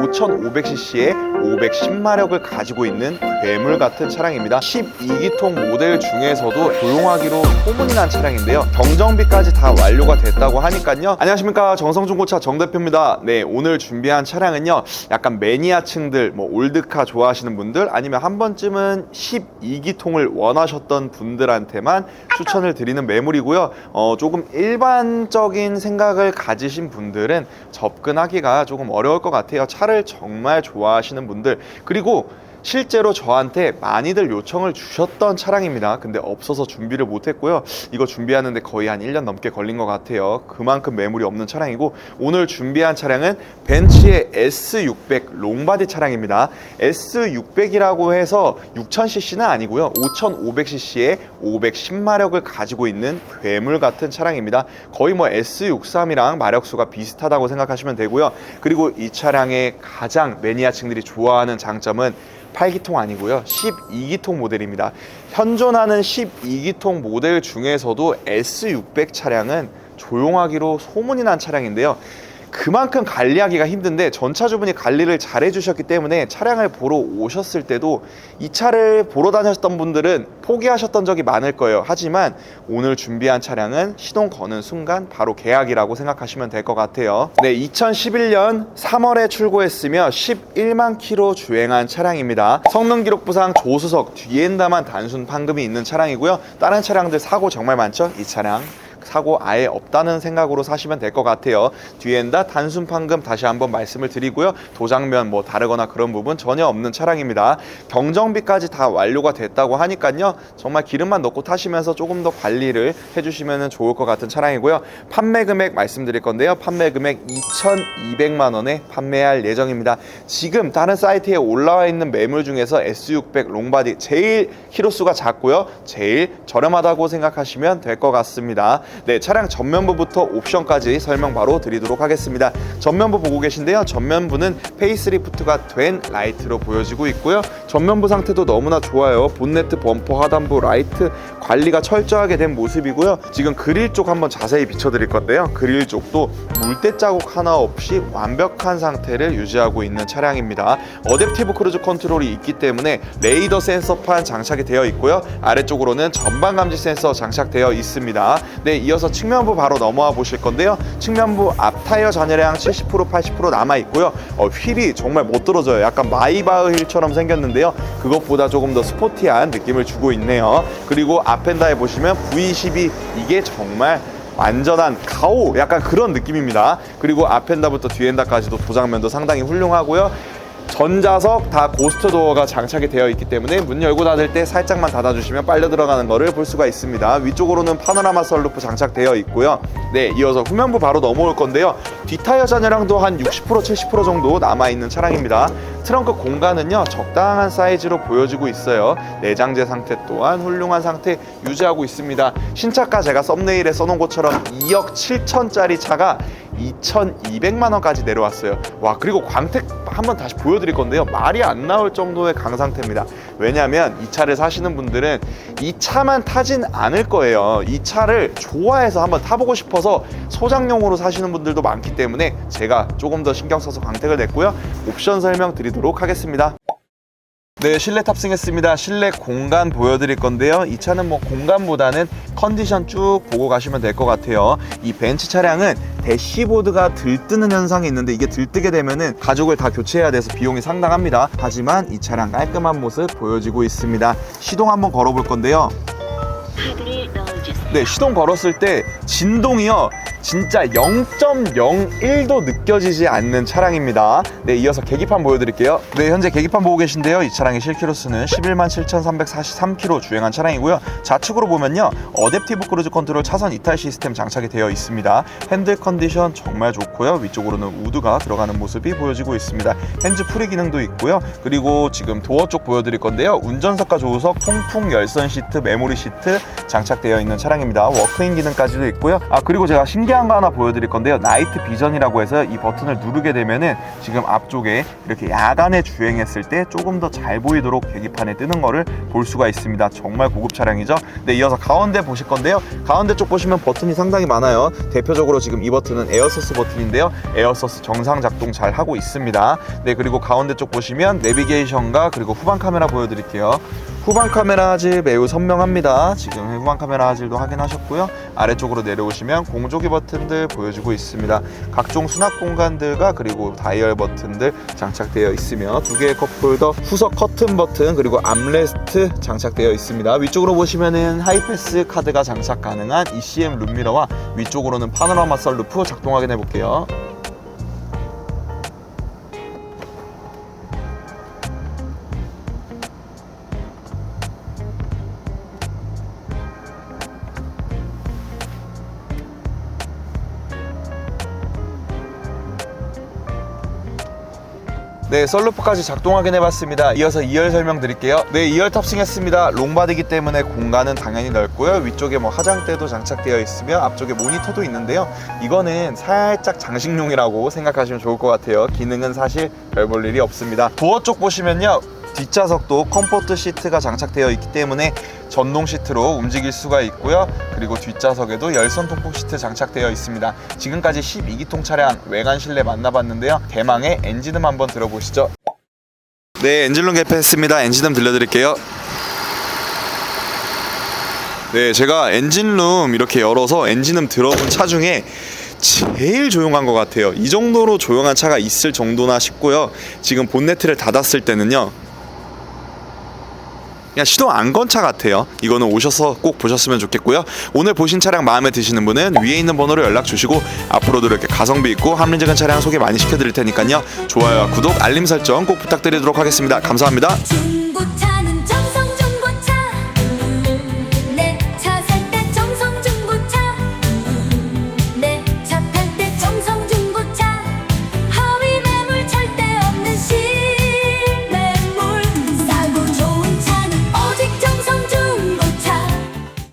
5500cc의 510마력을 가지고 있는 괴물 같은 차량입니다. 12기통 모델 중에서도 조용하기로 소문이 난 차량인데요. 경정비까지 다 완료가 됐다고 하니까요. 안녕하십니까 정성중고차 정대표입니다. 네 오늘 준비한 차량은요. 약간 매니아층들 뭐 올드카 좋아하시는 분들 아니면 한 번쯤은 12기통을 원하셨던 분들한테만 추천을 드리는 매물이고요. 어, 조금 일반적인 생각을 가지신 분들은 접근하기가 조금 어려울 것 같아요. 차를 정말 좋아하시는 분들 그리고 실제로 저한테 많이들 요청을 주셨던 차량입니다. 근데 없어서 준비를 못했고요. 이거 준비하는데 거의 한 1년 넘게 걸린 것 같아요. 그만큼 매물이 없는 차량이고 오늘 준비한 차량은 벤츠의 S600 롱바디 차량입니다. S600이라고 해서 6000cc는 아니고요. 5500cc의 510마력을 가지고 있는 괴물 같은 차량입니다. 거의 뭐 S63이랑 마력수가 비슷하다고 생각하시면 되고요. 그리고 이 차량의 가장 매니아층들이 좋아하는 장점은 8기통 아니고요. 12기통 모델입니다. 현존하는 12기통 모델 중에서도 S600 차량은 조용하기로 소문이 난 차량인데요. 그만큼 관리하기가 힘든데 전차주분이 관리를 잘 해주셨기 때문에 차량을 보러 오셨을 때도 이 차를 보러 다녔던 분들은 포기하셨던 적이 많을 거예요. 하지만 오늘 준비한 차량은 시동 거는 순간 바로 계약이라고 생각하시면 될 것 같아요. 네, 2011년 3월에 출고했으며 11만 킬로 주행한 차량입니다. 성능 기록 부상 조수석 뒤엔다만 단순 판금이 있는 차량이고요. 다른 차량들 사고 정말 많죠? 이 차량 사고 아예 없다는 생각으로 사시면 될 것 같아요. 뒤엔다 단순 판금 다시 한번 말씀을 드리고요. 도장면 뭐 다르거나 그런 부분 전혀 없는 차량입니다. 경정비까지 다 완료가 됐다고 하니까요. 정말 기름만 넣고 타시면서 조금 더 관리를 해주시면 좋을 것 같은 차량이고요. 판매 금액 말씀드릴 건데요. 판매 금액 2,200만 원에 판매할 예정입니다. 지금 다른 사이트에 올라와 있는 매물 중에서 S600 롱바디 제일 키로수가 작고요. 제일 저렴하다고 생각하시면 될 것 같습니다. 네, 차량 전면부부터 옵션까지 설명 바로 드리도록 하겠습니다. 전면부 보고 계신데요. 전면부는 페이스리프트가 된 라이트로 보여지고 있고요. 전면부 상태도 너무나 좋아요. 본네트, 범퍼, 하단부, 라이트 관리가 철저하게 된 모습이고요. 지금 그릴 쪽 한번 자세히 비춰드릴 건데요. 그릴 쪽도 물때 자국 하나 없이 완벽한 상태를 유지하고 있는 차량입니다. 어댑티브 크루즈 컨트롤이 있기 때문에 레이더 센서판 장착이 되어 있고요. 아래쪽으로는 전방 감지 센서 장착되어 있습니다. 네, 이어서 측면부 바로 넘어와 보실 건데요. 측면부 앞 타이어 잔여량 70% 80% 남아 있고요. 어, 휠이 정말 못 떨어져요. 약간 마이바흐 휠처럼 생겼는데요. 그것보다 조금 더 스포티한 느낌을 주고 있네요. 그리고 앞엔다에 보시면 V12 이게 정말 완전한 가오 약간 그런 느낌입니다. 그리고 앞엔다부터 뒤엔다까지도 도장면도 상당히 훌륭하고요. 전자석 다 고스트 도어가 장착이 되어 있기 때문에 문 열고 닫을 때 살짝만 닫아주시면 빨려 들어가는 것을 볼 수가 있습니다. 위쪽으로는 파노라마 썰루프 장착되어 있고요. 네, 이어서 후면부 바로 넘어올 건데요. 뒷타이어 잔여량도 한 60% 70% 정도 남아있는 차량입니다. 트렁크 공간은요 적당한 사이즈로 보여지고 있어요. 내장재 상태 또한 훌륭한 상태 유지하고 있습니다. 신차가 제가 썸네일에 써놓은 것처럼 2억 7천짜리 차가 2,200만 원까지 내려왔어요. 와 그리고 광택 한번 다시 보여드릴 건데요. 말이 안 나올 정도의 강 상태입니다. 왜냐하면 이 차를 사시는 분들은 이 차만 타진 않을 거예요. 이 차를 좋아해서 한번 타보고 싶어서 소장용으로 사시는 분들도 많기 때문에 제가 조금 더 신경 써서 광택을 냈고요. 옵션 설명 드리도록 하겠습니다. 네, 실내 탑승했습니다. 실내 공간 보여드릴 건데요. 이 차는 뭐 공간보다는 컨디션 쭉 보고 가시면 될 것 같아요. 이 벤츠 차량은 대시보드가 들뜨는 현상이 있는데 이게 들뜨게 되면은 가죽을 다 교체해야 돼서 비용이 상당합니다. 하지만 이 차량 깔끔한 모습 보여지고 있습니다. 시동 한번 걸어볼 건데요. 네, 시동 걸었을 때 진동이요. 진짜 0.01도 느껴지지 않는 차량입니다. 네, 이어서 계기판 보여드릴게요. 네, 현재 계기판 보고 계신데요. 이 차량의 실키로수는 11만 7,343km 주행한 차량이고요. 좌측으로 보면요. 어댑티브 크루즈 컨트롤 차선 이탈 시스템 장착이 되어 있습니다. 핸들 컨디션 정말 좋고요. 위쪽으로는 우드가 들어가는 모습이 보여지고 있습니다. 핸즈 프리 기능도 있고요. 그리고 지금 도어 쪽 보여드릴 건데요. 운전석과 조수석 통풍 열선 시트, 메모리 시트 장착되어 있는 차량입니다. 워크인 기능까지도 있고요. 아, 그리고 제가 신경 신기한 거 하나 보여드릴 건데요. 나이트 비전이라고 해서 이 버튼을 누르게 되면은 지금 앞쪽에 이렇게 야간에 주행했을 때 조금 더 잘 보이도록 계기판에 뜨는 거를 볼 수가 있습니다. 정말 고급 차량이죠. 네, 이어서 가운데 보실 건데요. 가운데 쪽 보시면 버튼이 상당히 많아요. 대표적으로 지금 이 버튼은 에어서스 버튼인데요. 에어서스 정상 작동 잘 하고 있습니다. 네, 그리고 가운데 쪽 보시면 내비게이션과 그리고 후방 카메라 보여드릴게요. 후방 카메라 화질 매우 선명합니다. 지금 후방 카메라 화질도 확인하셨고요. 아래쪽으로 내려오시면 공조기 버튼들 보여주고 있습니다. 각종 수납 공간들과 그리고 다이얼 버튼들 장착되어 있으며 두 개의 컵홀더, 후석 커튼 버튼 그리고 암레스트 장착되어 있습니다. 위쪽으로 보시면은 하이패스 카드가 장착 가능한 ECM 룸미러와 위쪽으로는 파노라마 썰루프 작동 확인해 볼게요. 네, 썰루프까지 작동 확인해봤습니다. 이어서 2열 설명드릴게요. 네, 2열 탑승했습니다. 롱바디기 때문에 공간은 당연히 넓고요. 위쪽에 뭐 화장대도 장착되어 있으며 앞쪽에 모니터도 있는데요. 이거는 살짝 장식용이라고 생각하시면 좋을 것 같아요. 기능은 사실 별 볼 일이 없습니다. 도어 쪽 보시면요. 뒷좌석도 컴포트 시트가 장착되어 있기 때문에 전동 시트로 움직일 수가 있고요. 그리고 뒷좌석에도 열선 통풍 시트 장착되어 있습니다. 지금까지 12기통 차량 외관 실내 만나봤는데요. 대망의 엔진음 한번 들어보시죠. 네, 엔진룸 개폐했습니다. 엔진음 들려드릴게요. 네, 제가 엔진룸 이렇게 열어서 엔진음 들어본 차 중에 제일 조용한 것 같아요. 이 정도로 조용한 차가 있을 정도나 싶고요. 지금 본네트를 닫았을 때는요. 그냥 시동 안 건 차 같아요. 이거는 오셔서 꼭 보셨으면 좋겠고요. 오늘 보신 차량 마음에 드시는 분은 위에 있는 번호로 연락 주시고 앞으로도 이렇게 가성비 있고 합리적인 차량 소개 많이 시켜드릴 테니까요. 좋아요와 구독, 알림 설정 꼭 부탁드리도록 하겠습니다. 감사합니다. tonight